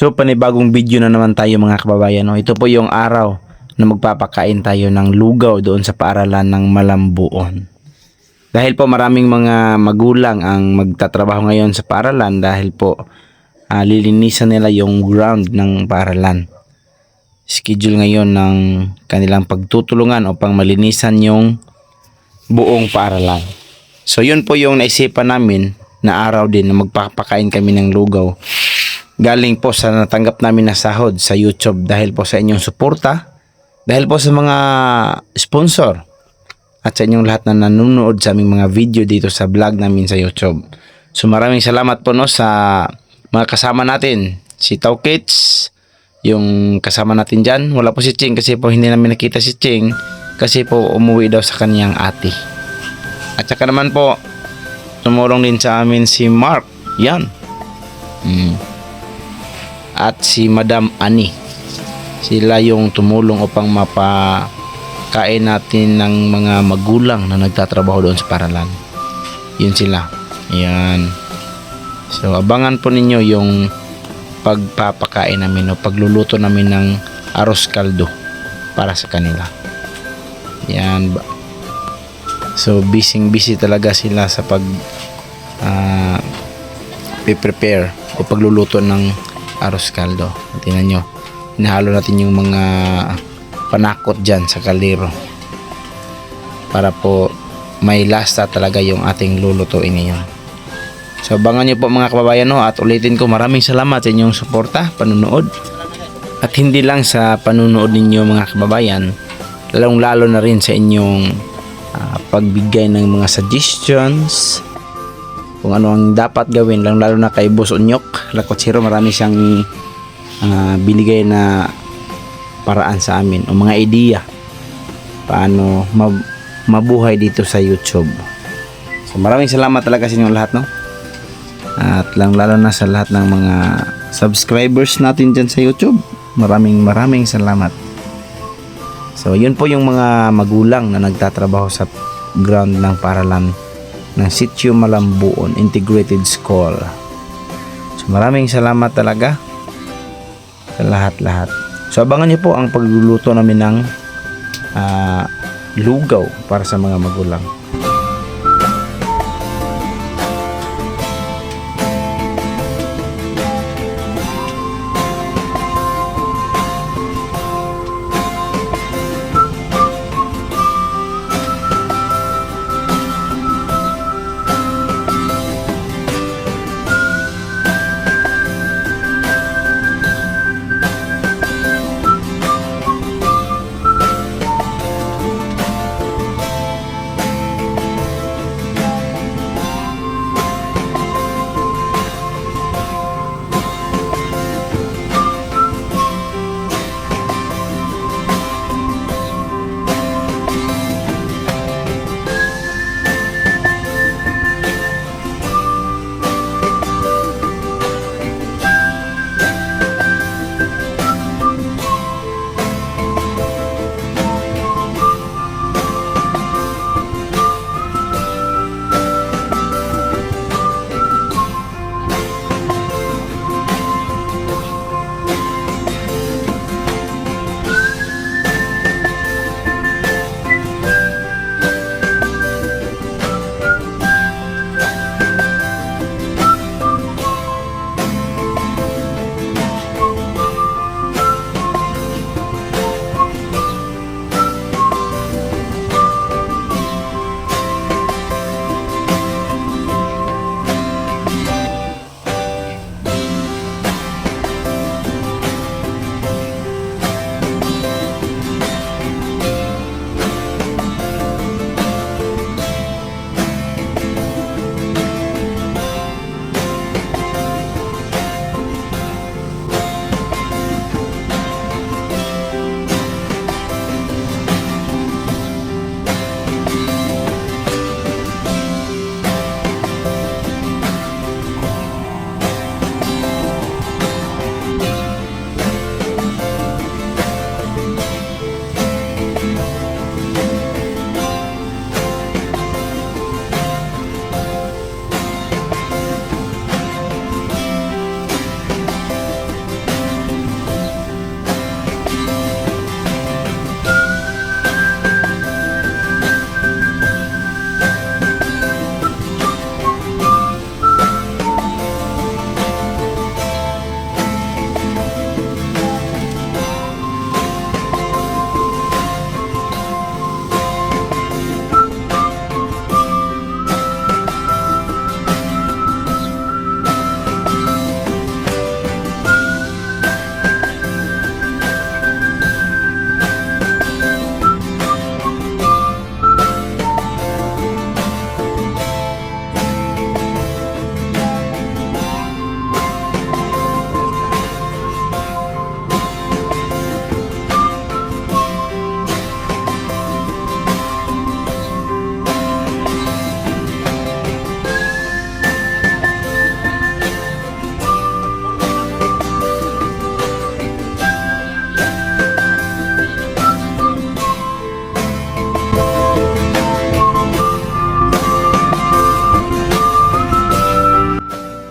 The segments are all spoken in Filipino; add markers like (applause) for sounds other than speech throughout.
So panibagong video na naman tayo mga kababayan. No? Ito po yung araw na magpapakain tayo ng lugaw doon sa paaralan ng Malambuon. Dahil po maraming mga magulang ang magtatrabaho ngayon sa paaralan dahil po ah, lilinisan nila yung ground ng paaralan. Schedule ngayon ng kanilang pagtutulungan upang malinisan yung buong paaralan. So yun po yung naisipan namin na araw din na magpapakain kami ng lugaw galing po sa natanggap namin na sahod sa YouTube dahil po sa inyong suporta, dahil po sa mga sponsor at sa inyong lahat na nanonood sa aming mga video dito sa vlog namin sa YouTube. So maraming salamat po no sa mga kasama natin, si Tau Kids, yung kasama natin dyan. Wala po si Ching kasi po hindi namin nakita si Ching kasi po umuwi daw sa kanyang ate. At saka naman po, tumulong din sa amin si Mark. Yan. Mm at si Madam Ani. Sila yung tumulong upang mapakain natin ng mga magulang na nagtatrabaho doon sa paralan. Yun sila. Yan. So abangan po ninyo yung pagpapakain namin o pagluluto namin ng aros kaldo para sa kanila. Yan. So busy busy talaga sila sa pag ah, prepare o pagluluto ng aros kaldo. Tingnan nyo. Hinahalo natin yung mga panakot dyan sa kaliro. Para po may lasa talaga yung ating lulutuin ngayon. So abangan nyo po mga kababayan no, at ulitin ko maraming salamat sa inyong suporta, panunood. At hindi lang sa panunood ninyo mga kababayan, lalong lalo na rin sa inyong ah, pagbigay ng mga suggestions, kung ano ang dapat gawin lang lalo na kay Boss Unyok Lakotsiro marami siyang ah, binigay na paraan sa amin o mga idea paano mab- mabuhay dito sa YouTube. So maraming salamat talaga sa inyong lahat no? At lang lalo na sa lahat ng mga subscribers natin dyan sa YouTube maraming maraming salamat. So yun po yung mga magulang na nagtatrabaho sa ground ng paralan ng Sitio Malambuon Integrated School. So maraming salamat talaga sa lahat-lahat. So abangan niyo po ang pagluluto namin ng ah, lugaw para sa mga magulang.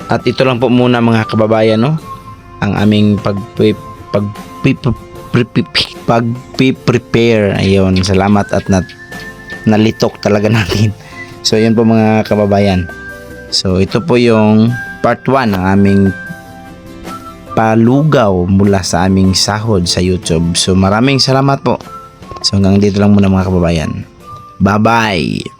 At ito lang po muna mga kababayan no, ang aming pag pag pag-prepare. Ayun, salamat at nat nalitok talaga (laughs) natin. So yun po mga kababayan. So ito po yung part 1 ng aming palugaw mula sa aming sahod sa YouTube. So maraming salamat po. So hanggang dito lang muna mga kababayan. Bye-bye!